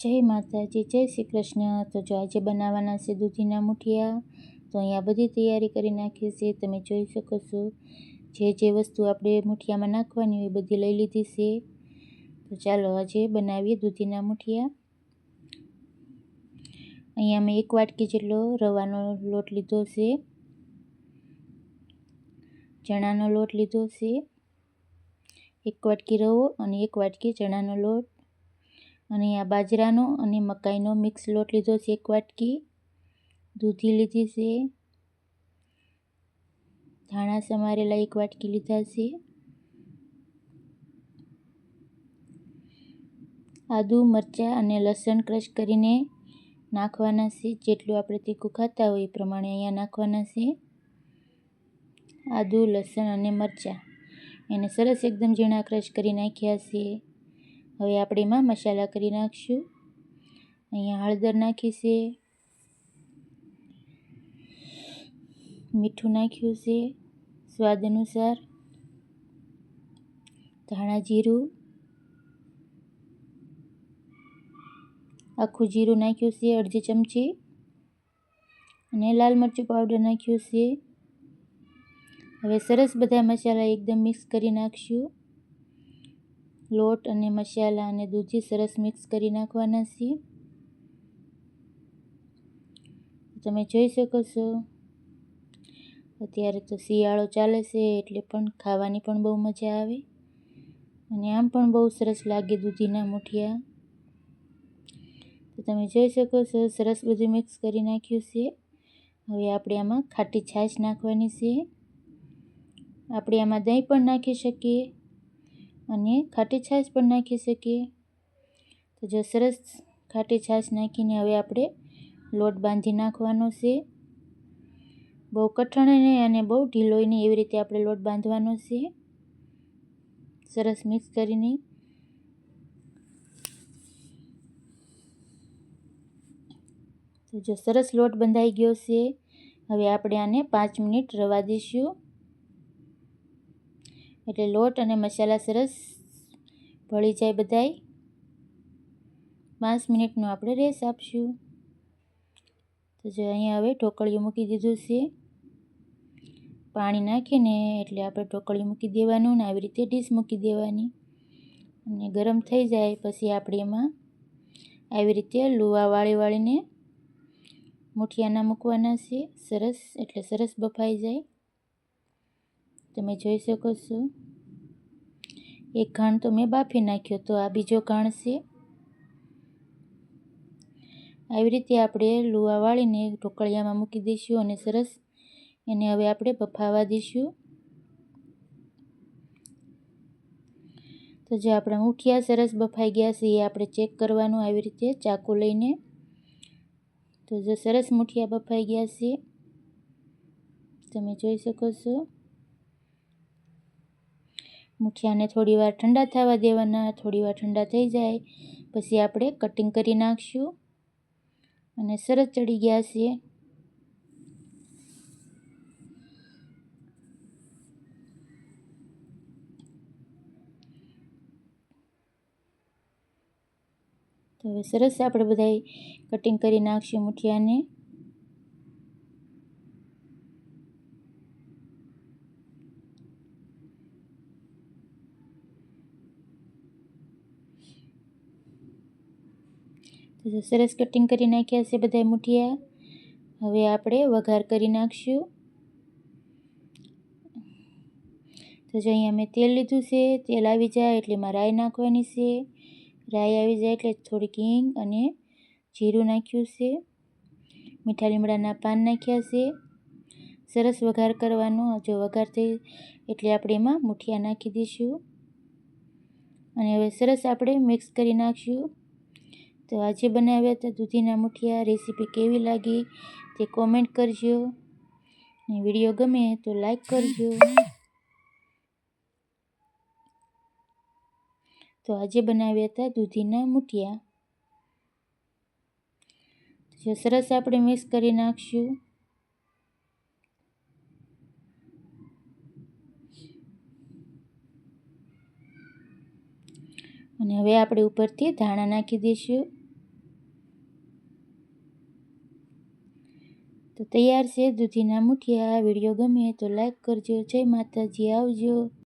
જય માતાજી, જય શ્રી કૃષ્ણ. તો જો આજે બનાવવાના છે દૂધીના મુઠિયા, તો અહીંયા બધી તૈયારી કરી નાખી છે. તમે જોઈ શકો છો, જે જે વસ્તુ આપણે મુઠિયામાં નાખવાની હોય બધી લઈ લીધી છે. તો ચાલો આજે બનાવીએ દૂધીના મુઠિયા. અહીંયા મેં એક વાટકી જેટલો રવાનો લોટ લીધો છે. ચણાનો લોટ લીધો છે. એક વાટકી રવો અને એક વાટકી ચણાનો લોટ. અને આ બાજરાનો અને મકાઈનો મિક્સ લોટ લીધો છે એક વાટકી. દૂધી લીધી છે. ધાણા સમારેલા એક વાટકી લીધા છે. આદુ, મરચાં અને લસણ ક્રશ કરીને નાખવાના છે. જેટલું આપણે તીખું ખાતા હોય એ પ્રમાણે અહીંયા નાખવાના છે. આદુ, લસણ અને મરચાં. એને સરસ એકદમ ઝીણા ક્રશ કરી નાખ્યા છે. હવે આપણે એમાં મસાલા કરી નાખશું. અહીંયા હળદર નાખી છે. મીઠું નાખ્યું છે. સ્વાદ અનુસાર ધાણા જીરું. આખું જીરું નાખ્યું છે અડધી ચમચી. અને લાલ મરચું પાવડર નાખ્યું છે. હવે સરસ બધા મસાલા એકદમ મિક્સ કરી નાખશું. લોટ અને મસાલા અને દૂધી સરસ મિક્સ કરી નાખવાના છે તમે જોઈ શકો છો. અત્યારે તો શિયાળો ચાલે છે એટલે પણ ખાવાની પણ બહુ મજા આવે. અને આમ પણ બહુ સરસ લાગે દૂધીના મુઠિયા. તો તમે જોઈ શકો છો, સરસ બધું મિક્સ કરી નાખ્યું છે. હવે આપણે આમાં ખાટી છાશ નાખવાની છે. આપણે આમાં દહીં પણ નાખી શકીએ. અને ખાટી છાશ પણ નાખી શકીએ. તો જો સરસ ખાટી છાશ નાખીને હવે આપણે લોટ બાંધી નાખવાનો છે. બહુ કઠણ અને બહુ ઢીલોય નહીં એવી રીતે આપણે લોટ બાંધવાનો છે. સરસ મિક્સ કરીને. તો જો સરસ લોટ બંધાઈ ગયો છે, હવે આપણે આને પાંચ મિનિટ રવા દઈશું. એટલે લોટ અને મસાલા સરસ ભળી જાય બધાય. પાંચ મિનિટનો આપણે રેસ આપશું. તો જો અહીંયા હવે ઢોકળિયું મૂકી દીધું છે. પાણી નાખીને એટલે આપણે ઢોકળિયું મૂકી દેવાનું ને આવી રીતે ડીશ મૂકી દેવાની. અને ગરમ થઈ જાય પછી આપણે એમાં આવી રીતે લુવા વાળી વાળીને મુઠિયાના મૂકવાના છે. સરસ એટલે સરસ બફાઈ જાય. તમે જોઈ શકો છો. એક ઘાણ તો મેં બાફી નાખ્યો, તો આ બીજો ઘાણ છે. આવી રીતે આપણે લુવા વાળીને ઢોકળિયામાં મૂકી દઈશું અને સરસ એને હવે આપણે બફાવા દઈશું. તો જે આપણા મુઠિયા સરસ બફાઈ ગયા છે, એ આપણે ચેક કરવાનું આવી રીતે ચાકુ લઈને. તો જો સરસ મુઠિયા બફાઈ ગયા છે, તમે જોઈ શકો છો. મુઠિયાને થોડીવાર ઠંડા થવા દેવાના, થોડી વાર ઠંડા થઈ જાય, પછી આપણે કટિંગ કરી નાખશું. અને સરસ ચડી ગયા છે તો હવે સરસ આપણે બધાએ કટિંગ કરી નાખશું મુઠિયાને. તો સરસ કટિંગ કરી નાખ્યા છે બધા મૂઠિયા. હવે આપણે વઘાર કરી નાખશું. તો જો અહીંયા મેં તેલ લીધું છે, તેલ આવી જાય એટલે એમાં રાઈ નાખવાની છે. રાઈ આવી જાય એટલે થોડીક હિંગ અને જીરું નાખ્યું છે. મીઠા લીમડાના પાન નાખ્યા છે. સરસ વઘાર કરવાનો. જો વઘાર થઈ એટલે આપણે એમાં મુઠિયા નાખી દઈશું. અને હવે સરસ આપણે મિક્સ કરી નાખશું. તો આજે બનાવ્યા હતા દૂધીના મુઠિયા. રેસીપી કેવી લાગી તે કોમેન્ટ કરજો. અને વીડિયો ગમે તો લાઈક કરજો. તો આજે બનાવ્યા હતા દૂધીના મુઠિયા. જો સરસ આપણે મિક્સ કરી નાખશું. અને હવે આપણે ઉપરથી ધાણા નાખી દઈશું. તો તૈયાર છે. દૂધીના મુઠિયા વીડિયો ગમે તો લાઈક કરજો. જય માતાજી આવજો.